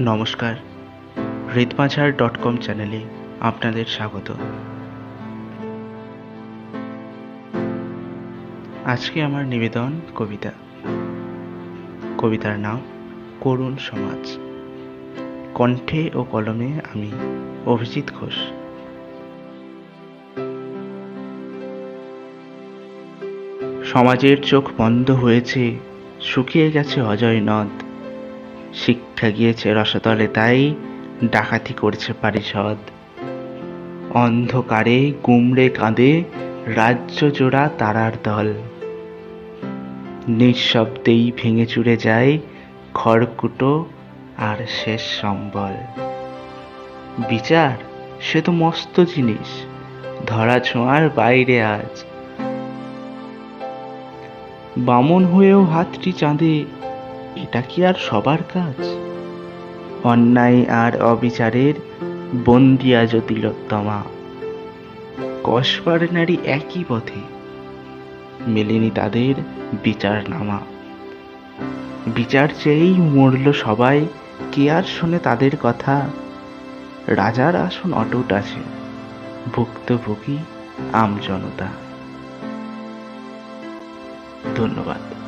নমস্কার। হৃদমাঝার dot com চ্যানেলে আপনাদের স্বাগত। আজকে আমার নিবেদন কবিতা। কবিতার নাম, করুণ সমাজ। কণ্ঠে ও কলমে আমি অভিজিৎ ঘোষ। সমাজের চোখ বন্ধ হয়েছে, শুকিয়ে গেছে অজয় নদ। শিক্ষা গিয়েছে রসতলে, তাই ডাকাতি করছে পারিষদ। অন্ধকারে গুমড়ে কাঁদে রাজ্য জোড়া তারার দল। নিঃশব্দেই ভেঙে চুরে যায় খড়কুটো আর শেষ সম্বল। বিচার? সে তো মস্ত জিনিস। ধরা ছোঁয়ার বাইরে আজ। বামন হয়েও হাতটি চাঁদে এটা কি আর সবার কাজ? অন্যায় আর অবিচারের বন্দিয়া জটিলোত্তমা কসবার নারী একই পথে, মেলেনি তাদের বিচার নামা বিচার চেয়েই মরল সবাই, কে আর শোনে তাদের কথা? রাজার আসন অটুট আছে, ভুক্তভোগী আম জনতা ধন্যবাদ।